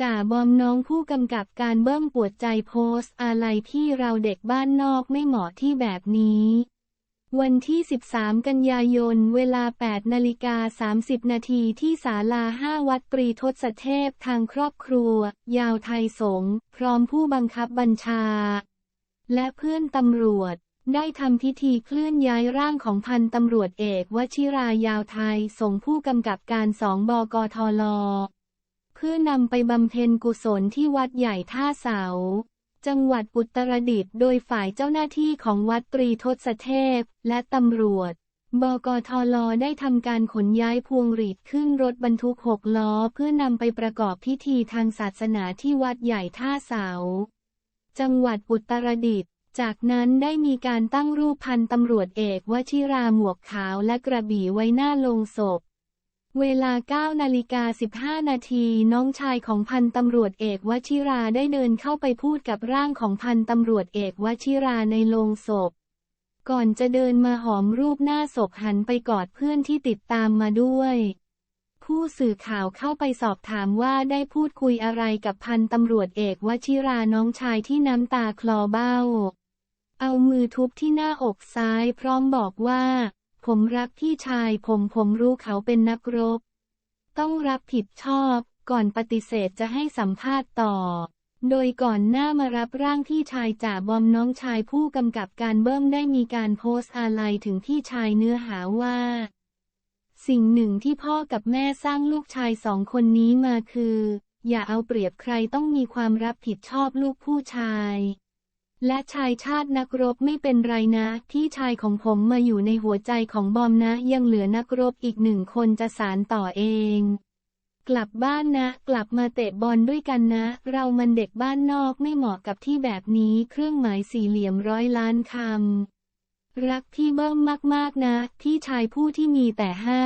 จ่าบอมน้องผู้กำกับการเบิ้มปวดใจโพสต์อะไรที่เราเด็กบ้านนอกไม่เหมาะที่แบบนี้ วันที่ 13 กันยายน เวลา 8 นาฬิกา 30 นาทีที่ศาลา 5 วัดตรีทศเทพทางครอบครัว ยาวไทยสงพร้อมผู้บังคับบัญชา และเพื่อนตำรวจได้ทำพิธีเคลื่อนย้ายร่างของพันตำรวจเอกวชิรายาวไทยส่งผู้กำกับการสองบกทล พื่อนำไปบำเพ็ญกุศลที่วัดใหญ่ท่าเสา จังหวัดอุตรดิตถ์โดยฝ่ายเจ้าหน้าที่ของวัดตรีทศเทพ และตำรวจ บกทลได้ทำการขนย้ายพวงหรีดขึ้นรถบรรทุกหกล้อเพื่อนำไปประกอบพิธีทางศาสนาที่วัดใหญ่ท่าเสา จังหวัดอุตรดิตถ์จากนั้นได้มีการตั้งรูปพันตำรวจเอกวชิราหมวกขาวและกระบี่ไว้หน้าโลงศพ เวลา9นาฬิกา15 นาทีน้องชายของพันตำรวจเอกวชิราได้เดินเข้าไปพูดกับร่างของพันตำรวจเอกวชิราในโลงศพ ก่อนจะเดินมาหอมรูปหน้าศพหันไปกอดเพื่อนที่ติดตามมาด้วย ผู้สื่อข่าวเข้าไปสอบถามว่าได้พูดคุยอะไรกับพันตำรวจเอกวชิราน้องชายที่น้ำตาคลอเบ้า เอามือทุบที่หน้าอกซ้ายพร้อมบอกว่า ผมรักพี่ชายผมผมรู้เขาเป็นนักรบ ต้องรับผิดชอบ ก่อนปฏิเสธจะให้สัมภาษณ์ต่อ โดยก่อนหน้ามารับร่างพี่ชายจ่าบอมน้องชายผู้กำกับการเบิ้มได้มีการโพสต์อาลัยถึงพี่ชายเนื้อหาว่า สิ่งหนึ่งที่พ่อกับแม่สร้างลูกชายสองคนนี้มาคือ อย่าเอาเปรียบใครต้องมีความรับผิดชอบลูกผู้ชาย และชายชาตินักรบไม่เป็นไรนะพี่ชายของผมมาอยู่ในหัวใจของบอมนะ ยังเหลือนักรบอีกหนึ่งคนจะสารต่อเอง กลับบ้านนะ กลับมาเตะบอลด้วยกันนะ เรามันเด็กบ้านนอกไม่เหมาะกับที่แบบนี้เครื่องหมายสี่เหลี่ยมร้อยล้านคำรักพี่เบิ้มมากๆนะ พี่ชายผู้ที่มีแต่ให้